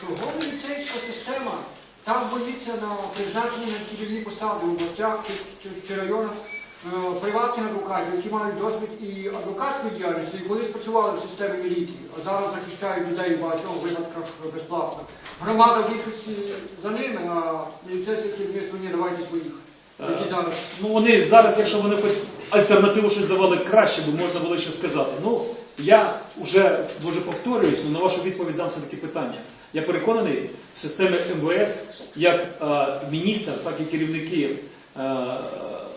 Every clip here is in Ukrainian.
чого міліцейська система там боїться на призначення на керівні посади в областях чи, чи, чи районах е, приватних адвокатів, які мають досвід і адвокатської діяльності, і колись працювали в системі міліції, а зараз захищають людей в багатьох випадках безплатно. Громада в більшості за ними, а міліцейське керівництво ні, давайте своїх. Які зараз Ну вони зараз, якщо вони хоч альтернативу щось давали краще, бо можна було ще сказати. Ну я вже може повторююсь, але на вашу відповідь дам все таки питання. Я переконаний, в системі МВС, як е, міністр, так і керівники е,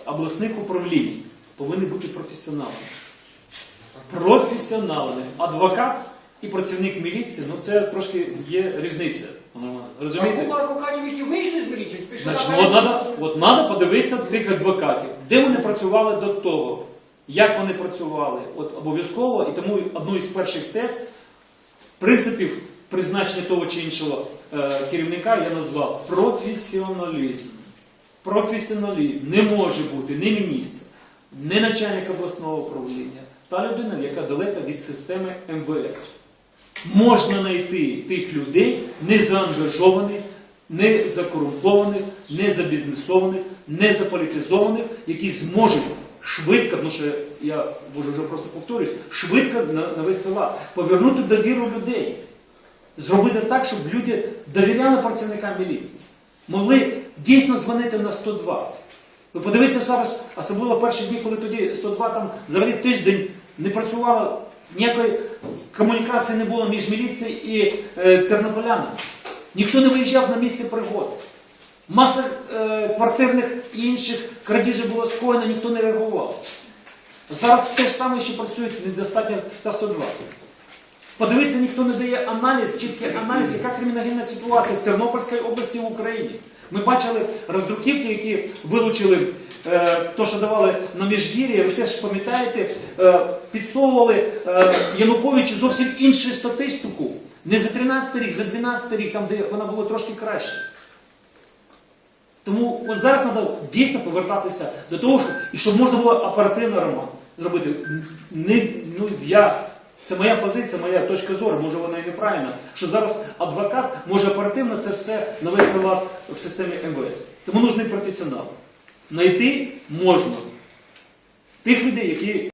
обласних управлінь повинні бути професіоналами. Професіоналами. Адвокат і працівник міліції, ну це трошки є різниця. Е, Розумієте? Купа адвокатів, які вийшли з міліції, пішли Значить, на от надо, от надо подивитися тих адвокатів, де вони працювали до того, як вони працювали. От обов'язково, і тому одну із перших тез принципів призначення того чи іншого е, керівника я назвав професіоналізм. Професіоналізм не може бути ні міністр, ні начальник обласного управління, та людина, яка далека від системи МВС. Можна знайти тих людей незаангажованих, не закорумпованих, не забізнесованих, не заполітизованих, які зможуть швидко, тому що я вже просто повторюсь, швидко навести лад, повернути довіру людей, зробити так, щоб люди довіряли працівникам міліції, могли дійсно дзвонити на 102. Ви подивіться зараз, особливо перші дні, коли тоді 102 там взагалі тиждень не працювало, ніякої комунікації не було між міліцією і е, тернополянами. Ніхто не виїжджав на місце пригод. Маса е, квартирних і інших крадіжок було скоєно, ніхто не реагував. Зараз те ж саме, що працюють недостатньо та 102. Подивіться, ніхто не дає аналіз, чіткий аналіз, яка криміногенна ситуація в Тернопільській області в Україні. Ми бачили роздруківки, які вилучили е, то, що давали на міжгір'я, ви теж пам'ятаєте, е, підсовували е, Януковичу зовсім іншу статистику. Не за 13 рік, за 12 рік, там, де вона була трошки краще. Тому от зараз треба дійсно повертатися до того, щоб, і щоб можна було оперативно ремонт зробити. Не, ну, я, це моя позиція, моя точка зору, може вона і неправильна, що зараз адвокат може оперативно це все навести лад в системі МВС. Тому нужний професіонал. Найти можна тих людей, які